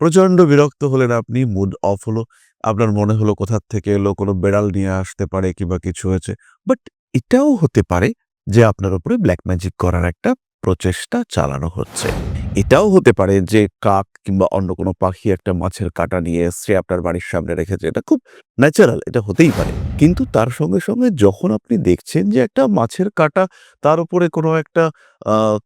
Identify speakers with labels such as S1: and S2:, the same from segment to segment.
S1: প্রচণ্ড বিরক্ত হলেন আপনি, মুড অফ হলো। আপনার মনে হলো কোথার থেকে এলো, কোনো বেড়াল নিয়ে আসতে পারে কিংবা কিছু হয়েছে। বাট এটাও হতে পারে যে আপনার উপরে ব্ল্যাক ম্যাজিক করার একটা প্রচেষ্টা চালানো হচ্ছে। এটাও হতে পারে যে কাক কিংবা অন্য কোনো পাখি একটা মাছের কাঁটা নিয়ে এসছে আপনার বাড়ির সামনে রেখেছে। এটা খুব ন্যাচারাল, এটা হতেই পারে। কিন্তু তার সঙ্গে, সঙ্গে যখন আপনি দেখছেন যে একটা মাছের কাঁটা তার উপরে কোনো একটা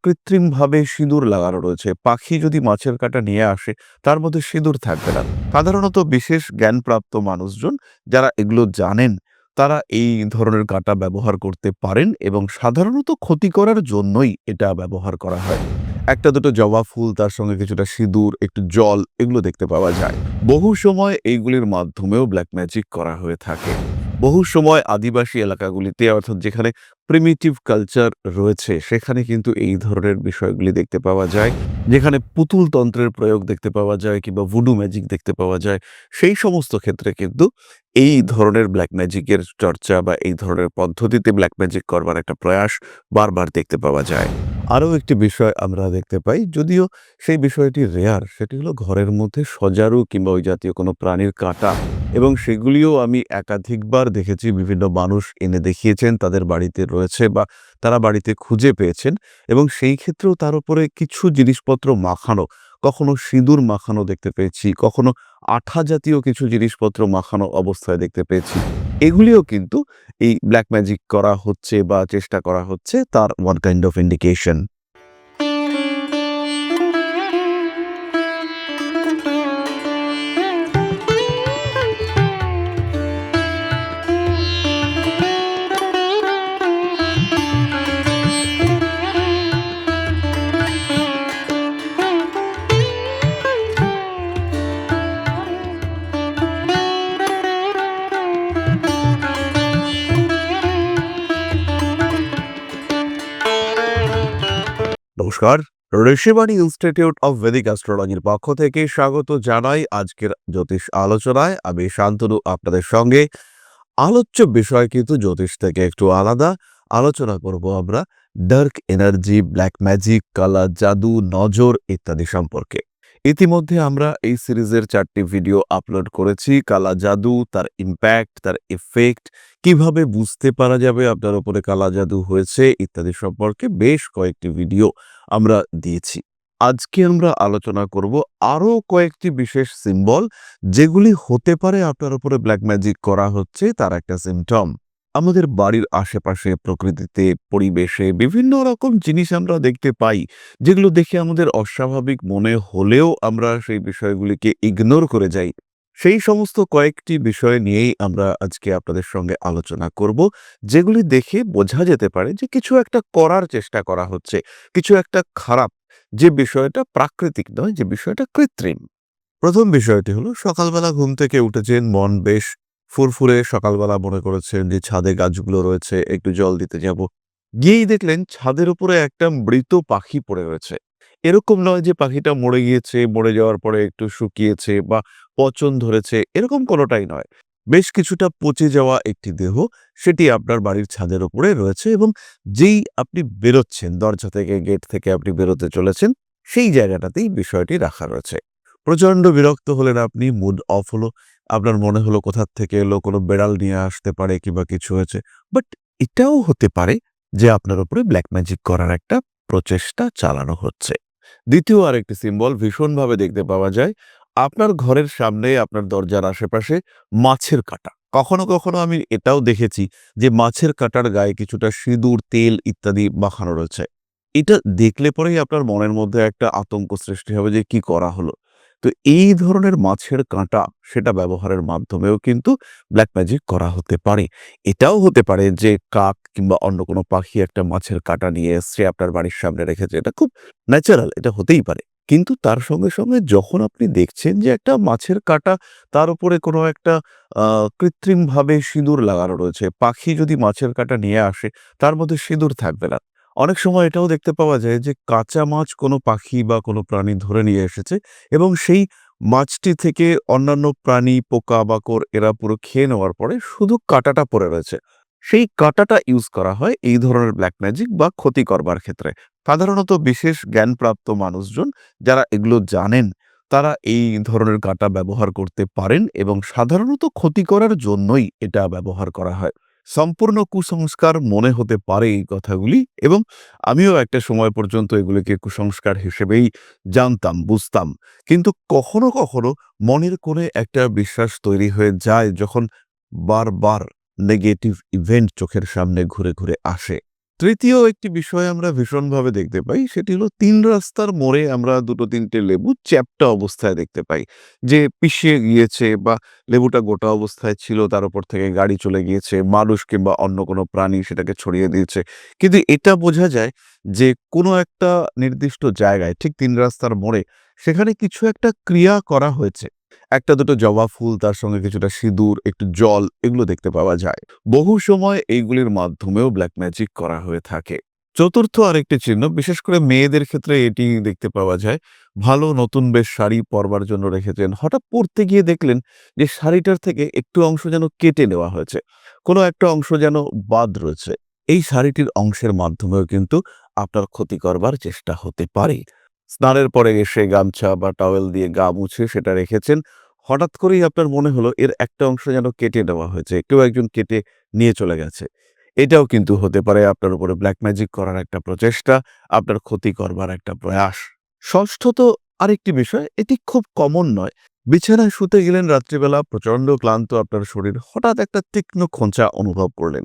S1: কৃত্রিমভাবে সিঁদুর লাগানো রয়েছে। পাখি যদি মাছের কাঁটা নিয়ে আসে তার মধ্যে সিঁদুর থাকবে না। সাধারণত বিশেষ জ্ঞানপ্রাপ্ত মানুষজন যারা এগুলো জানেন তারা এই ধরনের কাঁটা ব্যবহার করতে পারেন এবং সাধারণত ক্ষতি করার জন্যই এটা ব্যবহার করা হয়। একটা দুটো জবা ফুল তার সঙ্গে কিছুটা সিঁদুর, একটু জল এগুলো দেখতে পাওয়া যায়। বহু সময় এইগুলির মাধ্যমেও ব্ল্যাক ম্যাজিক করা হয়ে থাকে। বহু সময় আদিবাসী এলাকাগুলিতে, অর্থাৎ যেখানে প্রিমিটিভ কালচার রয়েছে, সেখানে কিন্তু এই ধরনের বিষয়গুলি দেখতে পাওয়া যায়। যেখানে পুতুল তন্ত্রের প্রয়োগ দেখতে পাওয়া যায় কিংবা ভুডু ম্যাজিক দেখতে পাওয়া যায়। সেই সমস্ত ক্ষেত্রে কিন্তু এই ধরনের ব্ল্যাক ম্যাজিকের চর্চা বা এই ধরনের পদ্ধতিতে ব্ল্যাক ম্যাজিক করবার একটা প্রয়াস বারবার দেখতে পাওয়া যায়। আরও একটি বিষয় আমরা দেখতে পাই, যদিও সেই বিষয়টি রেয়ার সেটি হলো ঘরের মধ্যে সজারু কিংবা ওই জাতীয় কোনো প্রাণীর কাঁটা এবং সেগুলিও আমি একাধিকবার দেখেছি বিভিন্ন মানুষ এনে দেখিয়েছেন তাদের বাড়িতে রয়েছে বা তারা বাড়িতে খুঁজে পেয়েছেন এবং সেই ক্ষেত্রেও তার উপরে কিছু জিনিসপত্র মাখানো কখনো সিঁদুর মাখানো দেখতে পেয়েছি, কখনো আঠা জাতীয় কিছু জিনিসপত্র মাখানো অবস্থায় দেখতে পেয়েছি। এগুলিও কিন্তু এই ব্ল্যাক ম্যাজিক করা হচ্ছে বা চেষ্টা করা হচ্ছে তার ওয়ান কাইন্ড অফ ইন্ডিকেশন। নমস্কার। ঋষিবাণী ইনস্টিটিউট অফ ভেদিক অ্যাস্ট্রোলজির পক্ষ থেকে স্বাগত জানাই আজকের জ্যোতিষ আলোচনায়। আমি শান্তনু, আপনাদের সঙ্গে। আলোচ্য বিষয় কিন্তু জ্যোতিষ থেকে একটু আলাদা। আলোচনা করব আমরা ডার্ক এনার্জি, ব্ল্যাক ম্যাজিক কালা জাদু, নজর ইত্যাদি সম্পর্কে। ইতিমধ্যে আমরা এই সিরিজের চারটি ভিডিও আপলোড করেছি। কালা জাদু, তার ইম্প্যাক্ট তার এফেক্ট কীভাবে বুঝতে পারা যাবে আপনার উপরে কালা জাদু হয়েছে ইত্যাদি সম্পর্কে বেশ কয়েকটি ভিডিও আমরা দিয়েছি। আজকে আমরা আলোচনা করব আরও কয়েকটি বিশেষ সিম্বল যেগুলি হতে পারে আপনার উপরে ব্ল্যাক ম্যাজিক করা হচ্ছে, তার একটা সিমটম আমাদের বাড়ির আশেপাশে, প্রকৃতিতে, পরিবেশে বিভিন্ন রকম জিনিস আমরা দেখতে পাই, যেগুলো দেখে আমাদের অস্বাভাবিক মনে হলেও আমরা সেই বিষয়গুলিকে ইগনোর করে যাই। সেই সমস্ত কয়েকটি বিষয় নিয়েই আমরা আজকে আপনাদের সঙ্গে আলোচনা করব, যেগুলি দেখে বোঝা যেতে পারে যে কিছু একটা করার চেষ্টা করা হচ্ছে, কিছু একটা খারাপ, যে বিষয়টা প্রাকৃতিক নয়, যে বিষয়টা কৃত্রিম। প্রথম বিষয়টি হলো, সকালবেলা ঘুম থেকে উঠেছেন, মন বেশ ফুরফুরে, সকালবেলা মনে করেছেন যে ছাদে গাছগুলো রয়েছে, একটু জল দিতে যাব। গিয়েই দেখলেন ছাদের উপরে একটা মৃত পাখি পড়ে রয়েছে। এরকম নয় যে পাখিটা মরে গিয়েছে, মরে যাওয়ার পরে একটু শুকিয়েছে বা পচন ধরেছে, এরকম কোনোটাই নয়। বেশ কিছুটা পচে যাওয়া একটি দেহ, সেটি আপনার বাড়ির ছাদের উপরে রয়েছে এবং যেই আপনি বেরোচ্ছেন, দরজা থেকে, গেট থেকে আপনি বেরোতে চলেছেন, সেই জায়গাটাতেই বিষয়টি রাখা রয়েছে। প্রচণ্ড বিরক্ত হলেন আপনি মুড অফ হলো, আপনার মনে হলো কোথার থেকে এলো, কোনো বেড়াল নিয়ে আসতে পারে কিংবা কিছু হয়েছে বাট এটাও হতে পারে যে আপনার উপরে ব্ল্যাক ম্যাজিক করার একটা প্রচেষ্টা চালানো হচ্ছে। দ্বিতীয় আরেকটি সিম্বল ভীষণভাবে দেখতে পাওয়া যায়, আপনার ঘরের সামনে, আপনার দরজার আশেপাশে মাছের কাটা। কখনো কখনো আমি এটাও দেখেছি যে মাছের কাটার গায়ে কিছুটা সিঁদুর, তেল ইত্যাদি মাখানো রয়েছে। এটা দেখলে পরেই আপনার মনের মধ্যে একটা আতঙ্ক সৃষ্টি হবে যে কি করা হলো। তো এই ধরনের মাছের কাঁটা সেটা ব্যবহারের মাধ্যমেও কিন্তু ব্ল্যাক ম্যাজিক করা হতে পারে এটাও হতে পারে যে কাক কিংবা অন্য কোনো পাখি একটা মাছের কাঁটা নিয়ে এসছে আপনার বাড়ির সামনে রেখেছে, এটা খুব ন্যাচারাল এটা হতেই পারে কিন্তু তার সঙ্গে সঙ্গে যখন আপনি দেখছেন যে একটা মাছের কাঁটা তার উপরে কোনো একটা কৃত্রিমভাবে সিঁদুর লাগানো রয়েছে। পাখি যদি মাছের কাঁটা নিয়ে আসে তার মধ্যে সিঁদুর থাকবে না। অনেক সময় এটাও দেখতে পাওয়া যায় যে কাঁচা মাছ কোনো পাখি বা কোনো প্রাণী ধরে নিয়ে এসেছে এবং সেই মাছটি থেকে অন্যান্য প্রাণী, পোকা পোকামাকড় এরা পুরো খেয়ে নেওয়ার পরে শুধু কাঁটাটা পড়ে রয়েছে। সেই কাঁটাটা ইউজ করা হয় এই ধরনের ব্ল্যাক ম্যাজিক বা ক্ষতি করবার ক্ষেত্রে। সাধারণত বিশেষ জ্ঞানপ্রাপ্ত মানুষজন যারা এগুলো জানেন তারা এই ধরনের কাঁটা ব্যবহার করতে পারেন এবং সাধারণত ক্ষতি করার জন্যই এটা ব্যবহার করা হয় সম্পূর্ণ কুসংস্কার মনে হতে পারে এই কথাগুলি এবং আমিও একটা সময় পর্যন্ত এগুলিকে কুসংস্কার হিসেবেই জানতাম, বুঝতাম। কিন্তু কখনো কখনো মনের কোণে একটা বিশ্বাস তৈরি হয়ে যায় যখন বারবার নেগেটিভ ইভেন্ট চোখের সামনে ঘুরে ঘুরে আসে। তৃতীয় একটি বিষয় আমরা ভীষণভাবে দেখতে পাই, সেটি হলো তিন রাস্তার মোড়ে আমরা দুটো তিনটে লেবু চ্যাপটা অবস্থায় দেখতে পাই। যে পিষিয়ে গিয়েছে বা লেবুটা গোটা অবস্থায় ছিল, তার উপর থেকে গাড়ি চলে গিয়েছে, মানুষ কিংবা অন্য কোনো প্রাণী সেটাকে ছড়িয়ে দিয়েছে। কিন্তু এটা বোঝা যায় যে কোনো একটা নির্দিষ্ট জায়গায়, ঠিক তিন রাস্তার মোড়ে, সেখানে কিছু একটা ক্রিয়া করা হয়েছে। একটা দুটো জবা ফুল, তার সঙ্গে কিছুটা সিঁদুর, একটু জল, এগুলো দেখতে পাওয়া যায়। বহু সময় এইগুলির মাধ্যমেও ব্ল্যাক ম্যাজিক করা হয়ে থাকে। চতুর্থ আরেকটি চিহ্ন, বিশেষ করে মেয়েদের ক্ষেত্রে এটি দেখতে পাওয়া যায়। ভালো নতুন বেশ শাড়ি পরবার জন্য রেখেছেন। হঠাৎ পরতে গিয়ে দেখলেন যে শাড়িটার থেকে একটু অংশ যেন কেটে নেওয়া হয়েছে। কোনো একটা অংশ যেন বাদ রয়েছে। এই শাড়িটির অংশের মাধ্যমেও কিন্তু আপনার ক্ষতি করবার চেষ্টা হতে পারে। স্নানের পরে এসে গামছা বা টাওয়েল দিয়ে গা মুছে সেটা রেখেছেন। হঠাৎ করেই আপনার মনে হলো এর একটা অংশ যেন কেটে নেওয়া হয়েছে, কেউ একজন কেটে নিয়ে চলে গেছে। এটাও কিন্তু হতে পারে আপনার উপরে ব্ল্যাক ম্যাজিক করার একটা প্রচেষ্টা, আপনার ক্ষতি করবার একটা প্রয়াস। ষষ্ঠত আরেকটি বিষয়, এটি খুব কমন নয়। বিছানায় শুতে গেলেন রাত্রিবেলা প্রচণ্ড ক্লান্ত আপনার শরীর, হঠাৎ একটা তীক্ষ্ণ খোঁচা অনুভব করলেন।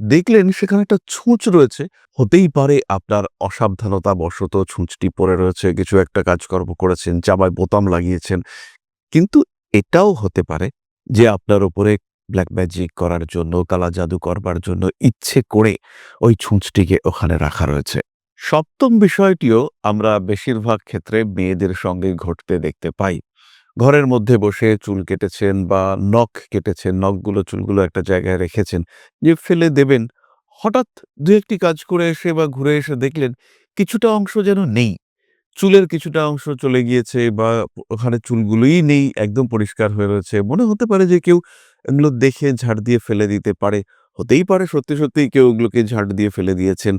S1: দেখলেন সেখানে একটা ছুঁচ রয়েছে, হতেই পারে আপনার অসাবধানতা বশত ছুঁচটি পড়ে রয়েছে, কিছু একটা কাজকর্ম করেছেন, জামায় বোতাম লাগিয়েছেন। কিন্তু এটাও হতে পারে যে আপনার উপরে ব্ল্যাক ম্যাজিক করার জন্য, কালা জাদু করবার জন্য ইচ্ছে করে ওই ছুঁচটিকে ওখানে রাখা রয়েছে। সপ্তম বিষয়টিও আমরা বেশিরভাগ ক্ষেত্রে মেয়েদের সঙ্গে ঘটতে দেখতে পাই। ঘরের মধ্যে বসে চুল কেটেছেন বা নখ কেটেছেন, নখগুলো, চুলগুলো একটা জায়গায় রেখেছেন যে ফেলে দেবেন। হঠাৎ দু একটি কাজ করে এসে বা ঘুরে এসে দেখলেন কিছুটা অংশ যেন নেই। চুলের কিছুটা অংশ চলে গিয়েছে বা ওখানে চুলগুলোই নেই, একদম পরিষ্কার হয়ে রয়েছে। মনে হতে পারে যে কেউ এগুলো দেখে ঝাড় দিয়ে ফেলে দিতে পারে। হতেই পারে সত্যি সত্যি কেউ এগুলোকে ঝাড় দিয়ে ফেলে দিয়েছেন।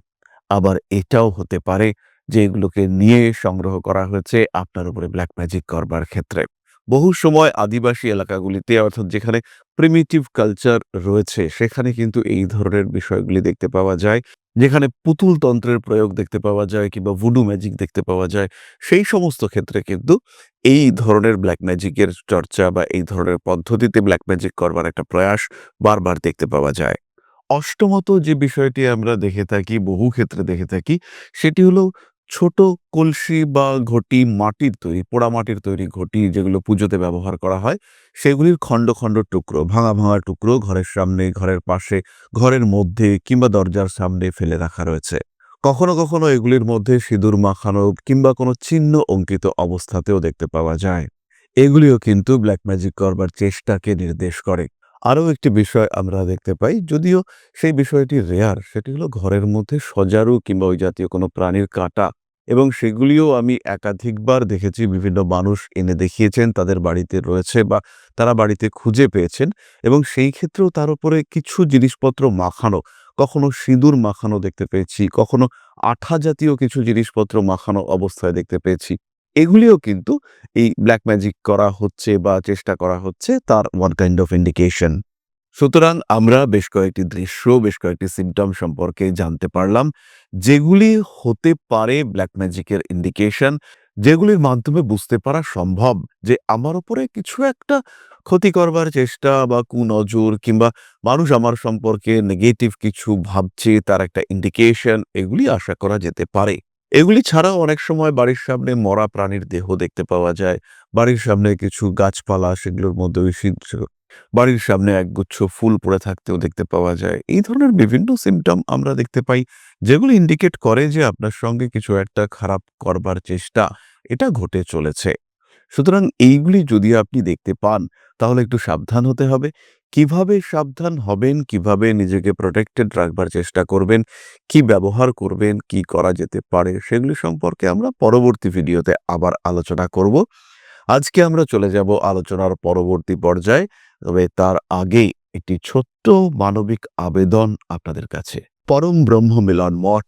S1: আবার এটাও হতে পারে যে এগুলোকে নিয়ে সংগ্রহ করা হয়েছে আপনার উপরে ব্ল্যাক ম্যাজিক করবার ক্ষেত্রে। বহু সময় আদিবাসী এলাকাগুলিতে অর্থাৎ যেখানে প্রিমিটিভ কালচার রয়েছে, সেখানে কিন্তু এই ধরনের বিষয়গুলি দেখতে পাওয়া যায়। যেখানে পুতুল তন্ত্রের প্রয়োগ দেখতে পাওয়া যায় কিংবা ভুডু ম্যাজিক দেখতে পাওয়া যায়, সেই সমস্ত ক্ষেত্রে কিন্তু এই ধরনের ব্ল্যাক ম্যাজিকের চর্চা বা এই ধরনের পদ্ধতিতে ব্ল্যাক ম্যাজিক করবার একটা প্রয়াস বারবার দেখতে পাওয়া যায়। অষ্টমত যে বিষয়টি আমরা দেখে থাকি, বহু ক্ষেত্রে দেখে থাকি, সেটি হলো ছোট কলসি বা ঘটি মাটির তৈরি, পোড়া মাটির তৈরি ঘটি যেগুলো পুজোতে ব্যবহার করা হয়, সেগুলির খণ্ড খণ্ড টুকরো, ভাঙা ভাঙা টুকরো ঘরের সামনে, ঘরের পাশে, ঘরের মধ্যে কিংবা দরজার সামনে ফেলে রাখা রয়েছে। কখনো কখনো এগুলির মধ্যে সিঁদুর মাখানো কিংবা কোনো চিহ্ন অঙ্কিত অবস্থাতেও দেখতে পাওয়া যায়। এগুলিও কিন্তু ব্ল্যাক ম্যাজিক করবার চেষ্টাকে নির্দেশ করে। আরও একটি বিষয় আমরা দেখতে পাই, যদিও সেই বিষয়টি রেয়ার সেটি হলো ঘরের মধ্যে সজারু কিংবা ওই জাতীয় কোনো প্রাণীর কাটা এবং সেগুলিও আমি একাধিকবার দেখেছি, বিভিন্ন মানুষ এনে দেখিয়েছেন, তাদের বাড়িতে রয়েছে বা তারা বাড়িতে খুঁজে পেয়েছেন এবং সেই ক্ষেত্রেও তার উপরে কিছু জিনিসপত্র মাখানো, কখনো সিঁদুর মাখানো দেখতে পেয়েছি, কখনো আঠা জাতীয় কিছু জিনিসপত্র মাখানো অবস্থায় দেখতে পেয়েছি। এগুলিও কিন্তু এই ব্ল্যাক ম্যাজিক করা হচ্ছে বা চেষ্টা করা হচ্ছে তার ওয়ান কাইন্ড অফ ইন্ডিকেশন সুতরাং আমরা বেশ কয়েকটি দৃশ্য, বেশ কয়েকটি সিমটম সম্পর্কে জানতে পারলাম, যেগুলি হতে পারে ব্ল্যাক ম্যাজিকের ইন্ডিকেশন যেগুলির মাধ্যমে বুঝতে পারা সম্ভব যে আমার ওপরে কিছু একটা ক্ষতি করবার চেষ্টা বা কুনজর কিংবা মানুষ আমার সম্পর্কে নেগেটিভ কিছু ভাবছে তার একটা ইন্ডিকেশন এগুলি আশা করা যেতে পারে। এগুলি ছাড়াও অনেক সময় বাড়ির সামনে মরা প্রাণীর দেহ দেখতে পাওয়া যায়। বাড়ির সামনে কিছু গাছপালা, সেগুলোর মধ্যে বাড়ির সামনে একগুচ্ছ ফুল পড়ে থাকতেও দেখতে পাওয়া যায়। এই ধরনের বিভিন্ন সিমটম আমরা দেখতে পাই, যেগুলো ইন্ডিকেট করে যে আপনার সঙ্গে কিছু একটা খারাপ করবার চেষ্টা, এটা ঘটে চলেছে। সুতরাং এইগুলি যদি আপনি দেখতে পান, তাহলে একটু সাবধান হতে হবে। কীভাবে সাবধান হবেন, কীভাবে নিজেকে প্রোটেক্টেড রাখবার চেষ্টা করবেন, কি ব্যবহার করবেন, কি করা যেতে পারে, সেগুলি সম্পর্কে আমরা পরবর্তী ভিডিওতে আবার আলোচনা করব। আজকে আমরা চলে যাব আলোচনার পরবর্তী পর্যায়ে, তবে তার আগে একটি ছোট্ট মানবিক আবেদন আপনাদের কাছে। পরম ব্রহ্ম মিলন মঠ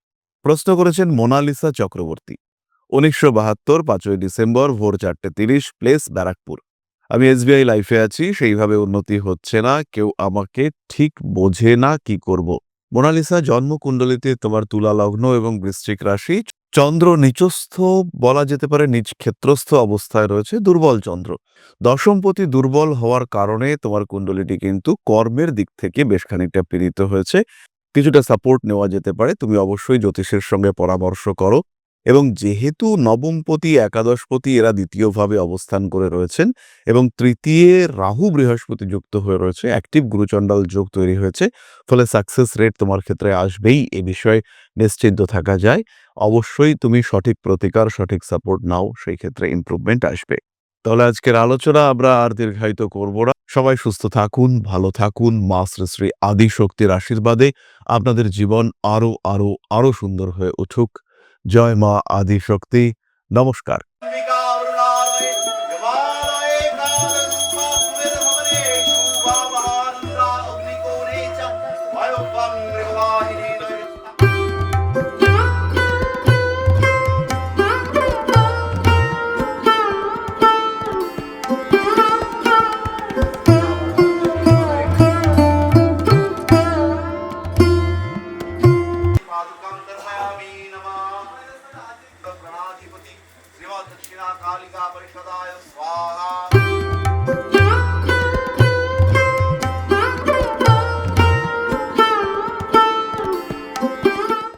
S1: প্রশ্ন করেছেন মোনালিসা চক্রবর্তী। উনিশশো বাহাত্তর, পাঁচই ডিসেম্বর, ভোর চারটে তিরিশ, প্লেস ব্যারাকপুর। আমি এসবিআই লাইফে আছি, সেইভাবে উন্নতি হচ্ছে না, কেউ আমাকে ঠিক বোঝে না কি করব। মোনালিসা জন্মকুণ্ডলিতে তোমার তুলা লগ্ন এবং বৃশ্চিক রাশি, চন্দ্র নিচস্থ বলা যেতে পারে, নিজ ক্ষেত্রস্থ অবস্থায় রয়েছে, দুর্বল চন্দ্র। দশমপতি দুর্বল হওয়ার কারণে তোমার কুণ্ডলিটি কিন্তু কর্মের দিক থেকে বেশ খানিকটা পীড়িত হয়েছে। কিছুটা সাপোর্ট নেওয়া যেতে পারে, তুমি অবশ্যই জ্যোতিষের সঙ্গে পরামর্শ করো। এবং যেহেতু নবমপতি, একাদশপতি এরা দ্বিতীয়ভাবে অবস্থান করে রয়েছেন এবং তৃতীয় রাহু বৃহস্পতি যুক্ত হয়ে রয়েছে অ্যাক্টিভ গুরুচণ্ডাল যোগ তৈরি হয়েছে, ফলে সাকসেস রেট তোমার ক্ষেত্রে আসবেই, এ বিষয়ে নিশ্চিন্ত থাকা যায়। অবশ্যই তুমি সঠিক প্রতিকার, সঠিক সাপোর্ট নাও, সেই ক্ষেত্রে ইমপ্রুভমেন্ট আসবে। তাহলে আজকের আলোচনা আমরা আর দীর্ঘায়িত করব না। সবাই সুস্থ থাকুন, ভালো থাকুন, মা শ্রী আদি শক্তির আশীর্বাদে আপনাদের জীবন আরও আরও আরও সুন্দর হয়ে উঠুক। জয় মা আদি শক্তি নমস্কার